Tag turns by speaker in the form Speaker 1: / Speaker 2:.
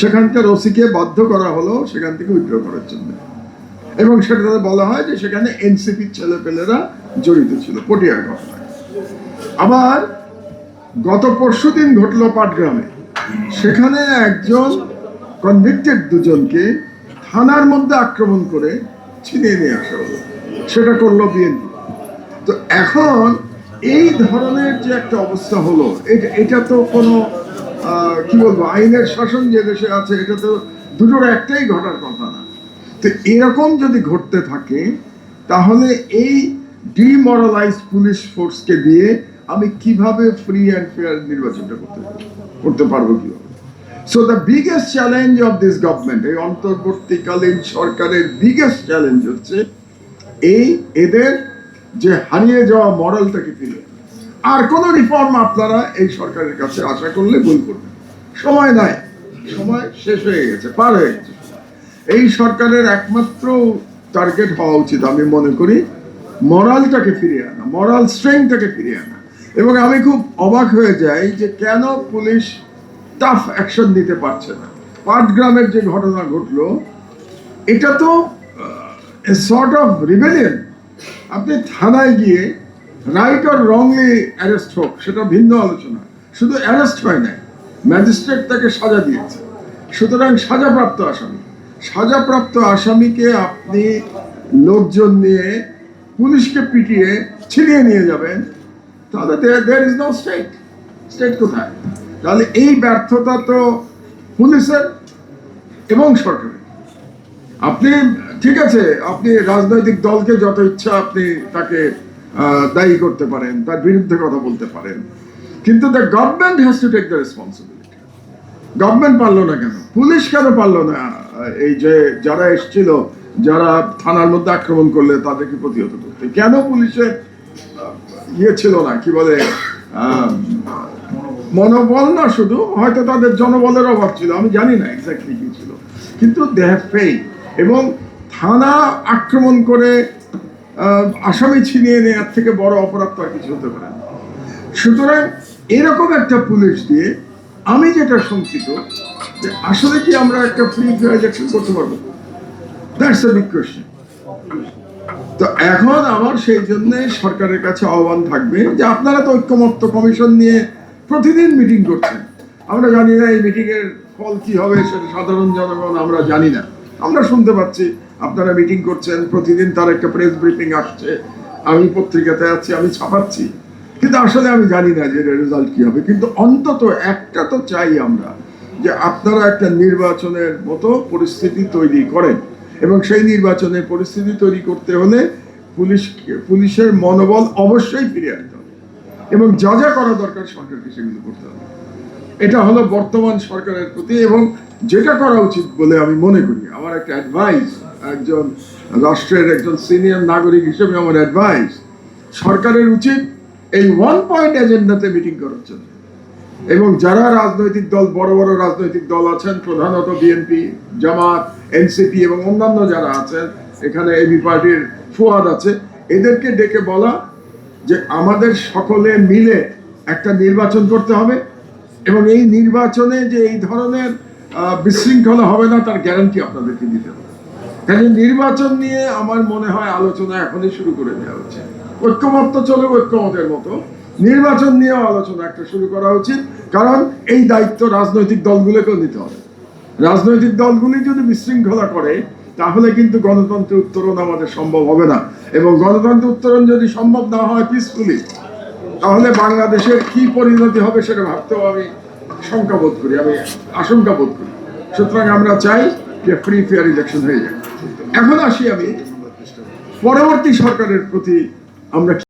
Speaker 1: সেখানকার ওসিকে বাধ্য করা হলো, সেখান থেকে উইথড্র করার জন্য। এবং সেটাতে বলা হয় যে সেখানে এনসিপি ছেলেপেলেরা জড়িত ছিল, পটিয়ার ঘটনায় আবার গত পরশু দিন ঘটলো পাটগ্রামে। সেখানে একজন কনভিক্টেড দুজনকে থানার মধ্যে আক্রমণ করে ছিনিয়ে নিয়ে আসা হলো। সেটা করল বিএনপি তো এখন এই ধরনের যে একটা অবস্থা হলো, এটা এটা তো কোনো কি বলব, আইনের শাসন যে দেশে আছে, এটা তো দুটোর একটাই ঘটার কথা না তো এরকম যদি ঘটতে থাকে, তাহলে এই ডিমরালাইজ পুলিশ ফোর্সকে দিয়ে আমি কীভাবে ফ্রি অ্যান্ড ফেয়ার নির্বাচনটা করতে করতে পারব কীভাবে so the biggest challenge of this government এই অন্তর্বর্তীকালীন সরকারের বিগেস্ট চ্যালেঞ্জ হচ্ছে, এই এদের যে হারিয়ে যাওয়া মরালটাকে ফিরে। আর কোন রিফর্ম আপনারা এই সরকারের কাছে আশা করলে ভুল করবেন। সময় নাই। সময় শেষ হয়ে গেছে, পার হয়ে গেছে। এই সরকারের একমাত্র টার্গেট হওয়া উচিত আমি মনে করি মরালটাকে ফিরিয়ে আনা মরাল স্ট্রেংথটাকে ফিরিয়ে আনা। এবং আমি খুব অবাক হয়ে যাই যে কেন পুলিশ টাফ অ্যাকশন নিতে পারছে না। পাটগ্রামের যে ঘটনা ঘটলো, এটা তো সর্ট অফ রিবেলিয়ন আপনি থানায় গিয়ে রাইট অর রংলি অ্যারেস্ট হোক, সেটা ভিন্ন আলোচনা। শুধু অ্যারেস্ট হয় নাই ম্যাজিস্ট্রেট তাকে সাজা দিয়েছে। সুতরাং সাজাপ্রাপ্ত আসামি। সাজাপ্রাপ্ত আসামিকে আপনি লোকজন নিয়ে, পুলিশকে পিটিয়ে ছিনিয়ে নিয়ে যাবেন, তাহলে there is no state state কোথায়? তাহলে এই ব্যর্থতা তো পুলিশের এবং সরকারের। আপনি, ঠিক আছে, আপনি রাজনৈতিক দলকে যত ইচ্ছা আপনি তাকে দায়ী করতে পারেন তার বিরুদ্ধে কথা বলতে পারেন। কিন্তু the government has to take the responsibility government পারল না কেন? পুলিশ কেন পারল না? এই যে যারা এসছিল যারা থানার মধ্যে আক্রমণ করলে তাদেরকে প্রতিহত করতে। কেন পুলিশের আহ, ইয়ে ছিল না? কি বলে? মনোবল না শুধু হয়তো তাদের জনবলের অভাব ছিল। আমি জানি না এক্স্যাক্টলি কি ছিল। কিন্তু দে হ্যাভ ফেই এবং থানা আক্রমণ করে আসামি ছিনিয়ে নেওয়ার থেকে বড় অপরাধ তো আর কিছু হতে পারে না। সুতরাং এরকম একটা পুলিশ দিয়ে আমি যেটা শঙ্কিত, যে আসলে কি আমরা একটা ফ্রি ট্রানজাকশন করতে পারব? দ্যাটস এ বিগ কোয়েশ্চেন তো এখন আমার সেই জন্য সরকারের কাছে আহ্বান থাকবে যে আপনারা তো ঐক্যমত্য কমিশন নিয়ে প্রতিদিন মিটিং করছেন। আমরা জানি না এই মিটিংয়ের ফল কি হবে, সেটা সাধারণ জনগণ, আমরা জানি না। আমরা শুনতে পাচ্ছি আপনারা মিটিং করছেন, প্রতিদিন তার একটা প্রেস ব্রিফিং আসছে। আমি পত্রিকাতে আছি, আমি ছাপাচ্ছি। কিন্তু আসলে আমি জানি না যে রেজাল্ট কি হবে। কিন্তু অন্তত একটা তো চাই আমরা, যে আপনারা একটা নির্বাচনের মতো পরিস্থিতি তৈরি করেন। এবং সেই নির্বাচনের পরিস্থিতি তৈরি করতে হলে পুলিশ পুলিশের মনোবল অবশ্যই ফিরে আনতে হবে। এবং যা যা করা দরকার সরকারকে সেগুলো করতে হবে। এটা হলো বর্তমান সরকারের প্রতি এবং যেটা করা উচিত বলে আমি মনে করি। আমার একটা অ্যাডভাইস একজন রাষ্ট্রের একজন সিনিয়র নাগরিক হিসেবে আমার অ্যাডভাইস সরকারের উচিত এই ওয়ান পয়েন্ট এজেন্ডাতে মিটিং করার জন্য। এবং যারা রাজনৈতিক দল, বড় বড় রাজনৈতিক দল আছেন, প্রধানত বিএনপি জামাত এনসিপি এবং অন্যান্য যারা আছেন, এখানে এবি পার্টির ফুয়াদ আছে, এদেরকে ডেকে বলা যে আমাদের সকলে মিলে একটা নির্বাচন করতে হবে এবং এই নির্বাচনে যে এই ধরনের বিশৃঙ্খলা হবে না, তার গ্যারান্টি আপনাদেরকে দিতে হবে। কাজে নির্বাচন নিয়ে আমার মনে হয় আলোচনা এখনই শুরু করে দেওয়া উচিত। ঐক্যমত্য চলে ঐক্যমতের মতো। নির্বাচন নিয়েও আলোচনা একটা শুরু করা উচিত, কারণ এই দায়িত্ব রাজনৈতিক দলগুলোকেও নিতে হবে। রাজনৈতিক দলগুলি যদি বিশৃঙ্খলা করে, তাহলে কিন্তু গণতন্ত্রের উত্তরণ আমাদের সম্ভব হবে না। এবং গণতন্ত্রের উত্তরণ যদি সম্ভব না হয় পিসফুলি তাহলে বাংলাদেশের কি পরিণতি হবে সেটা ভাবতেও আমি শঙ্কা বোধ করি, আমি আশঙ্কা বোধ করি। সুতরাং আমরা চাই যে ফ্রি ফেয়ার ইলেকশন হয়ে যায় এখন আসি আমি পরবর্তী সরকারের প্রতি আমরা